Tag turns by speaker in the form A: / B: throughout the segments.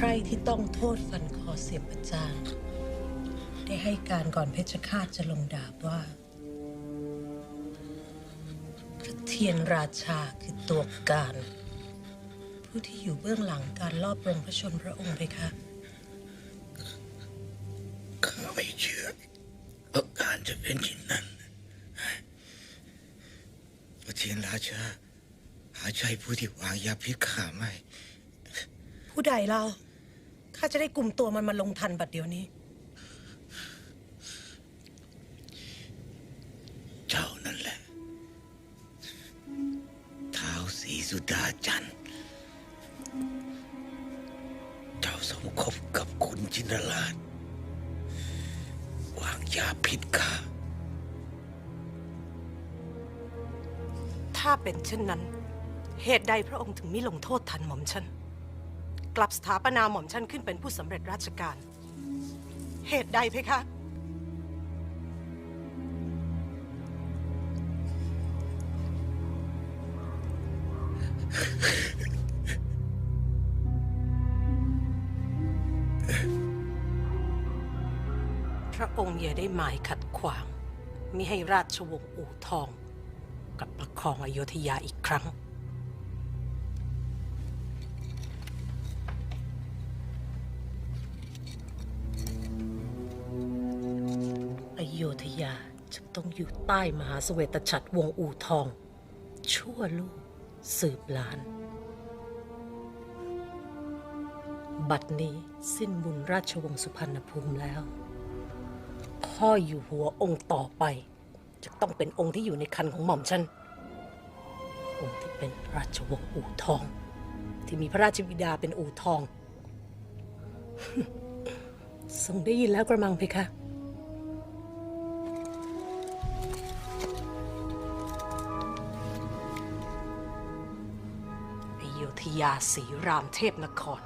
A: ใครที่ต้องโทษฟันคอเสียบประจางได้ให้การก่อนเพชฌฆาตจะลงดาบว่าพระเทียนราชาคือตัวการ ผู้ที่อยู่เบื้องหลังการลอบปลงพระชนพระองค์ไปคะ
B: ข้าไม่เชื่อว่าการจะเป็นเช่นนั้นพระเทียนราชาหาใช่ผู้ที่วางยาพิษข้าไม่
A: ผู้ใดเรา ข้าจะได้กลุ่มตัวมันมาลงทันบัดเดี๋ยวนี้
B: เจ้านั่นแหละเท้าวสีสุดาจันทร์เจ้าสมคบกับคุณจินตลาดวางยาพิษข้า
A: ถ้าเป็นเช่นนั้น เหตุใดพระองค์ถึงไม่ลงโทษทันหม่อมฉัน กลับสถาปนาหม่อมฉันขึ้นเป็นผู้สำเร็จราชการ เหตุใดเพคะ พระองค์อย่าได้หมายขัดขวางมิให้ราชวงศ์อู่ทอง กลับประคองอโยธยาอีกครั้ง โยธยาจะต้องอยู่ใต้มหาเสวตฉัตรวงอู่ทอง ชั่วลูกสืบหลาน บัดนี้สิ้นบุญราชวงศ์สุพรรณภูมิแล้ว พ่ออยู่หัวองค์ต่อไป จะต้องเป็นองค์ที่อยู่ในคันของหม่อมฉัน องค์ที่เป็นราชวงศ์อู่ทอง ที่มีพระราชบิดาเป็นอู่ทองทรงได้ยินแล้วกระมังเพคะ อโยธยาศรีรามเทพนคร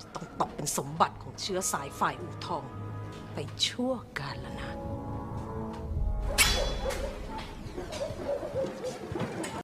A: จะต้องตกเป็นสมบัติของเชื้อสายฝ่ายอู่ทอง ไปชั่วกาลนาน